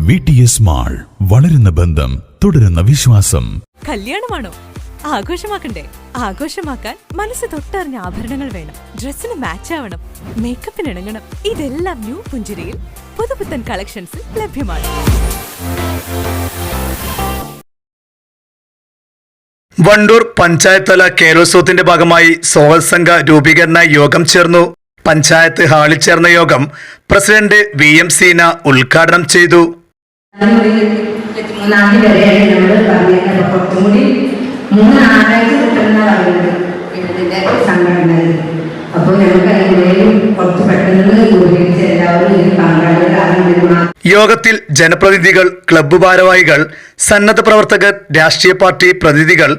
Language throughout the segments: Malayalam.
വി ടി എസ് മാൾ വളരുന്ന ബന്ധം തുടരുന്ന വിശ്വാസം. കല്യാണമാണോ? ആഘോഷമാക്കണ്ടേ? ആഘോഷമാക്കാൻ മനസ്സ് തൊട്ടറിഞ്ഞ ആഭരണങ്ങൾ വേണം. ഡ്രസ്സിന് മാച്ച് ആവണം. മേക്കപ്പിന് ഇണങ്ങണം. ഇതെല്ലാം ന്യൂ പുഞ്ചിരിയിൽ പുതുപുത്തൻ കളക്ഷൻസിൽ ലഭ്യമാണ്. വണ്ടൂർ പഞ്ചായത്ത് തല കേരളോത്സവത്തിന്റെ ഭാഗമായി സോഹൽ സംഘ രൂപീകരണ യോഗം ചേർന്നു. പഞ്ചായത്ത് ഹാളിൽ ചേർന്ന യോഗം പ്രസിഡന്റ് വി എം സീന ഉദ്ഘാടനം ചെയ്തു. അപ്പോൾ കുറച്ചും എല്ലാവരും യോഗത്തിൽ ജനപ്രതിനിധികൾ ക്ലബ്ബ് ഭാരവാഹികൾ സന്നദ്ധ പ്രവർത്തകർ രാഷ്ട്രീയ പാർട്ടി പ്രതിനിധികൾ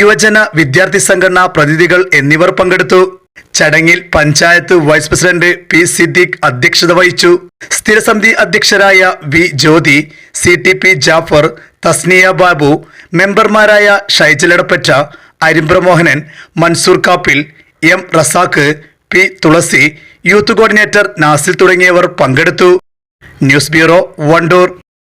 യുവജന വിദ്യാർത്ഥി സംഘടനാ പ്രതിനിധികൾ എന്നിവർ പങ്കെടുത്തു. ചടങ്ങിൽ panchayat vice president P Siddique അധ്യക്ഷത വഹിച്ചു. സ്ഥിരസമിതി അധ്യക്ഷരായ V Jyothi C T P Jafar Tasniya Babu മെമ്പർമാരായ ഷൈജലടപ്പറ്റ Arimbra Mohanan Mansoor Kappil M Razak P Thulasi youth coordinator Nasil തുടങ്ങിയവർ പങ്കെടുത്തു. News bureau Wandoor.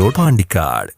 Road Pandikkad